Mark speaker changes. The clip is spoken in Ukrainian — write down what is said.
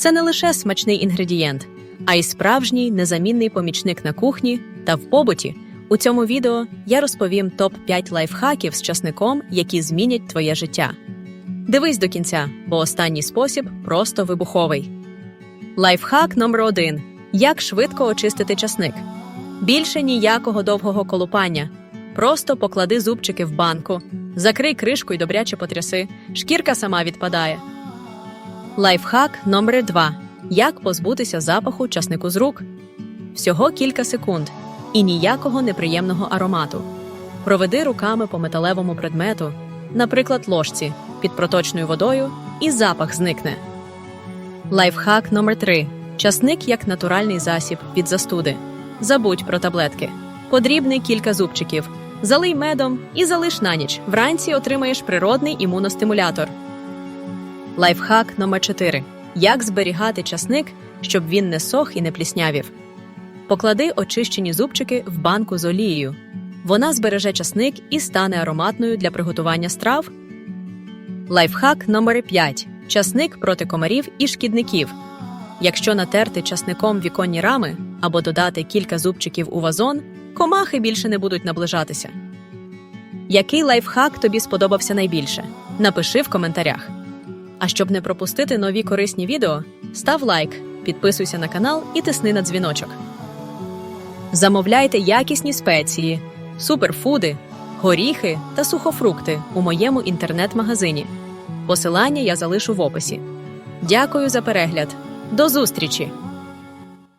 Speaker 1: це не лише смачний інгредієнт, а й справжній незамінний помічник на кухні та в побуті. У цьому відео я розповім топ-5 лайфхаків з часником, які змінять твоє життя. Дивись до кінця, бо останній спосіб просто вибуховий. Лайфхак номер 1 Як швидко очистити часник. Більше ніякого довгого колупання. Просто поклади зубчики в банку, закрий кришку і добряче потряси. Шкірка сама відпадає. Лайфхак номер 2 Як позбутися запаху часнику з рук. Всього кілька секунд і ніякого неприємного аромату. Проведи руками по металевому предмету, наприклад, ложці, під проточною водою, і запах зникне. Лайфхак номер 3 Часник як натуральний засіб від застуди. Забудь про таблетки. Подрібни кілька зубчиків. Залий медом і залиш на ніч. Вранці отримаєш природний імуностимулятор. Лайфхак номер 4 Як зберігати часник, щоб він не сох і не пліснявів. Поклади очищені зубчики в банку з олією. Вона збереже часник і стане ароматною для приготування страв. Лайфхак номер 5 Часник проти комарів і шкідників. Якщо натерти часником віконні рами або додати кілька зубчиків у вазон, комахи більше не будуть наближатися. Який лайфхак тобі сподобався найбільше? Напиши в коментарях. А щоб не пропустити нові корисні відео, став лайк, підписуйся на канал і тисни на дзвіночок. Замовляйте якісні спеції, суперфуди, горіхи та сухофрукти у моєму інтернет-магазині. Посилання я залишу в описі. Дякую за перегляд. До зустрічі!